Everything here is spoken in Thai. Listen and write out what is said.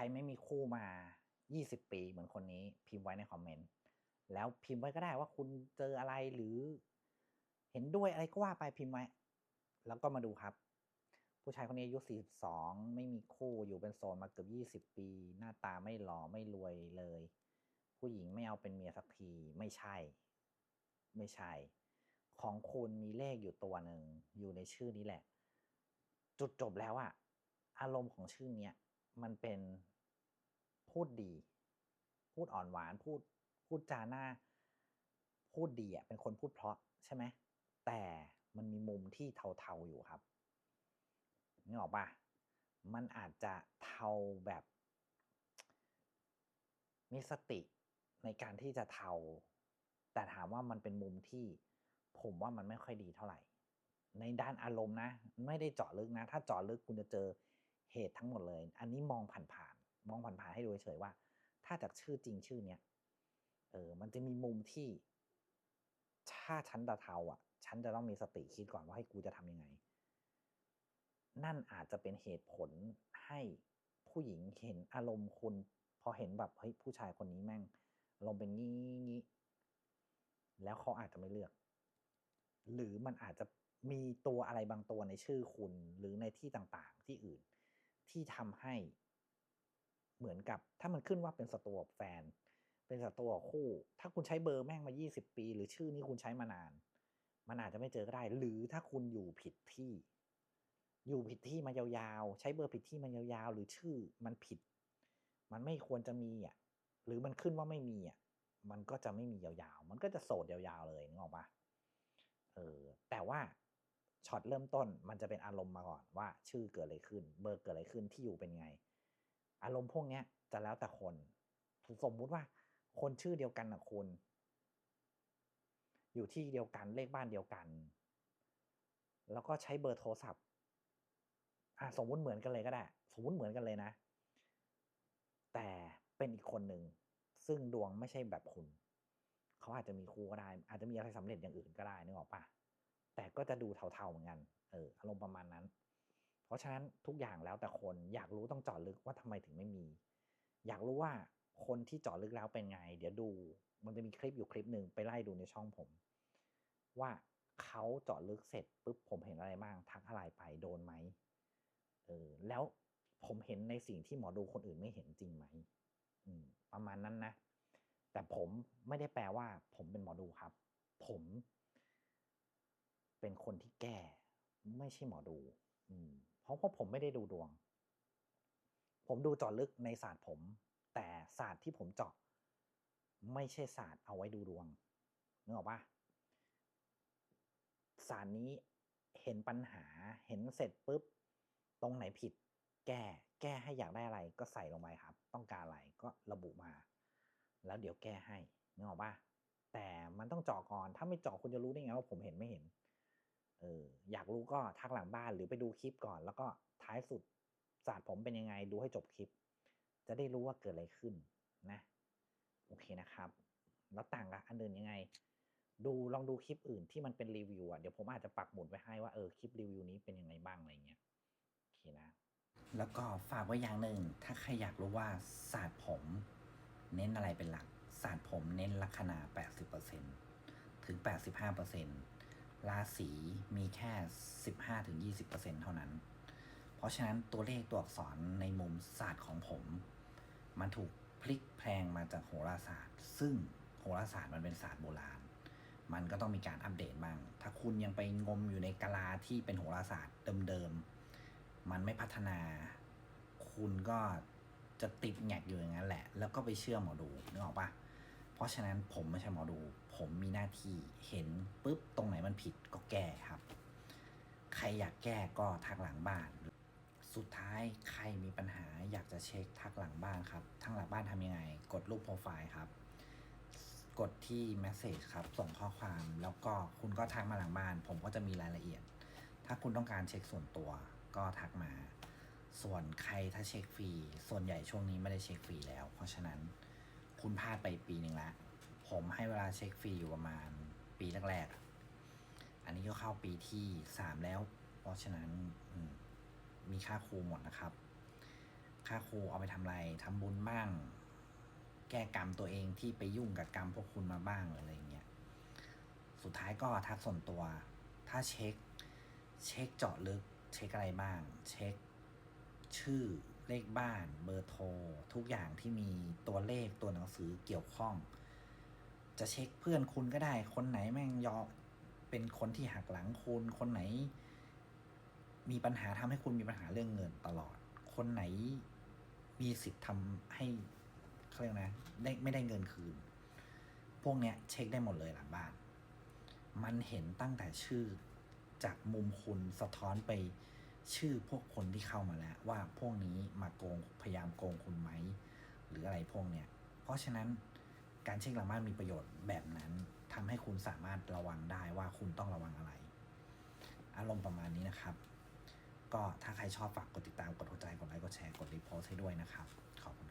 รไม่มีคู่มา 20 ปีเหมือนคนนี้พิมพ์ไว้ในคอมเมนต์แล้วพิมพ์ไว้ก็ได้ว่าคุณเจออะไรหรือ เห็นด้วยอะไรก็ว่าไปพิมพ์ไว้ แล้วก็มาดูครับ ผู้ชายคนนี้อายุ 42 ไม่มีคู่อยู่เป็นโสดมาเกือบ 20 ปี หน้าตาไม่หล่อไม่รวยเลย ผู้หญิงไม่เอาเป็นเมียสักทีไม่ใช่ ไม่ใช่ ของคุณมีเลขอยู่ตัวหนึ่งอยู่ในชื่อนี้แหละ จุดจบแล้วอะอารมณ์ของชื่อเนี้ยมันเป็น พูดดี พูดอ่อนหวานพูดพูดจาหน้า พูดดีอะเป็นคนพูดเพราะใช่ไหมแต่มันมีมุมที่เทาๆอยู่ครับนึกออกปะมันอาจจะเทาแบบ มีสติในการที่จะเทา แต่ถามว่ามันเป็นมุมที่ผมว่ามันไม่ค่อยดีเท่าไหร่ ในด้านอารมณ์นะ ไม่ได้เจาะลึกนะ ถ้าเจาะลึกคุณจะเจอเหตุทั้งหมดเลย อันนี้มองผ่านๆ มองผ่านๆให้ดูเฉยว่า ถ้าจากชื่อจริงชื่อเนี้ยเออ มันจะมีมุมที่ ถ้าฉันจะเทาอะ ฉันจะต้องมีสติคิดก่อนว่าให้กูจะทำยังไง นั่นอาจจะเป็นเหตุผลให้ผู้หญิงเห็นอารมณ์คุณพอเห็นแบบเฮ้ยผู้ชายคนนี้แม่งอารมณ์เป็นงี้งี้แล้วเขาอาจจะไม่เลือก หรือมันอาจจะมีตัวอะไรบางตัวในชื่อคุณ หรือในที่ต่างๆ ที่อื่น ที่ทำให้ เหมือนกับถ้ามันขึ้นว่าเป็นสตัวแฟน เป็นสตัวคู่ ถ้าคุณใช้เบอร์แม่งมา 20 ปี หรือชื่อนี้คุณใช้มานาน มันอาจจะไม่เจอก็ได้ หรือถ้าคุณอยู่ผิดที่ อยู่ผิดที่มายาวๆ ใช้เบอร์ผิดที่มายาวๆ หรือชื่อมันผิด มันไม่ควรจะมีอะ หรือมันขึ้นว่าไม่มีอะ มันก็จะไม่มียาวๆ มันก็จะโสดยาวๆเลยนึกออกปะเออ แต่ว่าช็อตเริ่มต้นมันจะเป็นอารมณ์มาก่อนว่า ชื่อเกิดอะไรขึ้น เบอร์เกิดอะไรขึ้นที่อยู่เป็นไง อารมณ์พวกเนี้ยจะแล้วแต่คน สมมุติว่า คนชื่อเดียวกันนะคุณ อยู่ที่เดียวกันเลขบ้านเดียวกัน แล้วก็ใช้เบอร์โทรศัพท์อะสมมุติเหมือนกันเลยก็ได้ สมมุติเหมือนกันเลยนะ แต่เป็นอีกคนหนึ่งซึ่งดวงไม่ใช่แบบคุณ เขาอาจจะมีคู่ก็ได้ อาจจะมีอะไรสำเร็จอย่างอื่นก็ได้นึกออกปะแต่ก็จะดูเทาๆเหมือนกัน เอออารมณ์ประมาณนั้น เพราะฉะนั้นทุกอย่างแล้วแต่คนอยากรู้ต้องเจาะลึกว่าทำไมถึงไม่มี อยากรู้ว่าคนที่เจาะลึกแล้วเป็นไง เดี๋ยวดู มันจะมีคลิปอยู่คลิปหนึ่งไปไล่ดูในช่องผม ว่าเขาเจาะลึกเสร็จปุ๊บผมเห็นอะไรบ้างทักอะไรไปโดนไหมเออแล้วผมเห็นในสิ่งที่หมอดูคนอื่นไม่เห็นจริงไหมอืม ประมาณนั้นนะ แต่ผมไม่ได้แปลว่า ผมเป็นหมอดูครับ ผม เป็นคนที่แก้ ไม่ใช่หมอดู อืม ราะว่าผมไม่ได้ดูดวง ผมดูเจาะลึกในศาสตร์ผม แต่ศาสตร์ที่ผมเจาะ ไม่ใช่ศาสตร์เอาไว้ดูดวงนึกออกปะศาสตร์นี้เห็นปัญหาเห็นเสร็จปุ๊บ ตรงไหนผิด แก้แก้ให้อยากได้อะไรก็ใส่ลงไปครับ ต้องการอะไรก็ระบุมา แล้วเดี๋ยวแก้ให้นึกออกปะแต่มันต้องเจาะก่อน ถ้าไม่เจาะคุณจะรู้ได้ไงว่าผมเห็นไม่เห็น เอออยากรู้ก็ทักหลังบ้านหรือไปดูคลิปก่อน แล้วก็ท้ายสุดศาสตร์ผมเป็นยังไงดูให้จบคลิป จะได้รู้ว่าเกิดอะไรขึ้นนะ โอเคนะครับ แล้วต่างกับอันอื่นยังไง ดูลองดูคลิปอื่นที่มันเป็นรีวิวอะเดี๋ยวผมอาจจะปักหมุดไว้ให้ว่าเออคลิปรีวิวนี้เป็นยังไงบ้างอะไรเงี้ยโอเคนะ แล้วก็ฝากไว้อย่างหนึ่งถ้าใครอยากรู้ว่าศาสตร์ผม เน้นอะไรเป็นหลักศาสตร์ผมเน้นลัคนา80%ถึง 85% ราศีมีแค่ 15-20%เท่านั้น เพราะฉะนั้นตัวเลขตัวอักษรในมุมศาสตร์ของผม มันถูกพลิกแพลงมาจากโหราศาสตร์ ซึ่งโหราศาสตร์มันเป็นศาสตร์โบราณ มันก็ต้องมีการอัปเดตบ้าง ถ้าคุณยังไปงมอยู่ในกาลาที่เป็นโหราศาสตร์เดิมๆ มันไม่พัฒนา คุณก็จะติดแงกอยู่อย่างนั้นแหละ แล้วก็ไปเชื่อหมอดูนึกออกปะ ราะฉะนั้นผมไม่ใช่หมอดู ผมมีหน้าที่เห็นปุ๊บตรงไหนมันผิดก็แก้ครับ ใครอยากแก้ก็ทักหลังบ้าน สุดท้ายใครมีปัญหาอยากจะเช็คทักหลังบ้านครับทักหลังบ้านทำยังไง กดรูปโปรไฟล์ครับ กดที่ Message ครับ ส่งข้อความแล้วก็คุณก็ทักมาหลังบ้าน ผมก็จะมีรายละเอียด ถ้าคุณต้องการเช็คส่วนตัวก็ทักมา ส่วนใครถ้าเช็คฟรีส่วนใหญ่ช่วงนี้ไม่ได้เช็คฟรีแล้ว เพราะฉะนั้น คุณพลาดไปปีหนึ่งละผมให้เวลาเช็คฟรีอยู่ประมาณปีแรกๆ อันนี้ก็เข้าปีที่สามแล้ว เพราะฉะนั้นมีค่าครูหมดนะครับคค่าครูเอาไปทำอะไรทำบุญบ้าง แก้กรรมตัวเองที่ไปยุ่งกับกรรมพวกคุณมาบ้างอะไรอย่างเงี้ย สุดท้ายก็ทักส่วนตัว ถ้าเช็ค เช็คเจาะลึก เช็คอะไรบ้าง เช็คชื่อ เลขบ้านเบอร์โทร ทุกอย่างที่มีตัวเลขตัวหนังสือเกี่ยวข้อง จะเช็คเพื่อนคุณก็ได้ คนไหนแม่งยอเป็นคนที่หักหลังคุณ คนไหน มีปัญหาทำให้คุณมีปัญหาเรื่องเงินตลอด คนไหนมีสิทธิ์ทำให้เขาเรียกนะได้ไม่ได้เงินคืน พวกเนี้ยเช็คได้หมดเลยหลังบ้าน มันเห็นตั้งแต่ชื่อจากมุมคุณสะท้อนไป ชื่อพวกคนที่เข้ามาแล้ว ว่าพวกนี้มาโกงพยายามโกงคุณไหม หรืออะไรพวกเนี้ย เพราะฉะนั้นการเช็คหลังบ้านมีประโยชน์แบบนั้นทำให้คุณสามารถระวังได้ว่าคุณต้องระวังอะไร อารมณ์ประมาณนี้นะครับ ก็ถ้าใครชอบฝากกดติดตามกดหัวใจกดไลค์กดแชร์กดรีโพสให้ด้วยนะครับ ขอบคุณ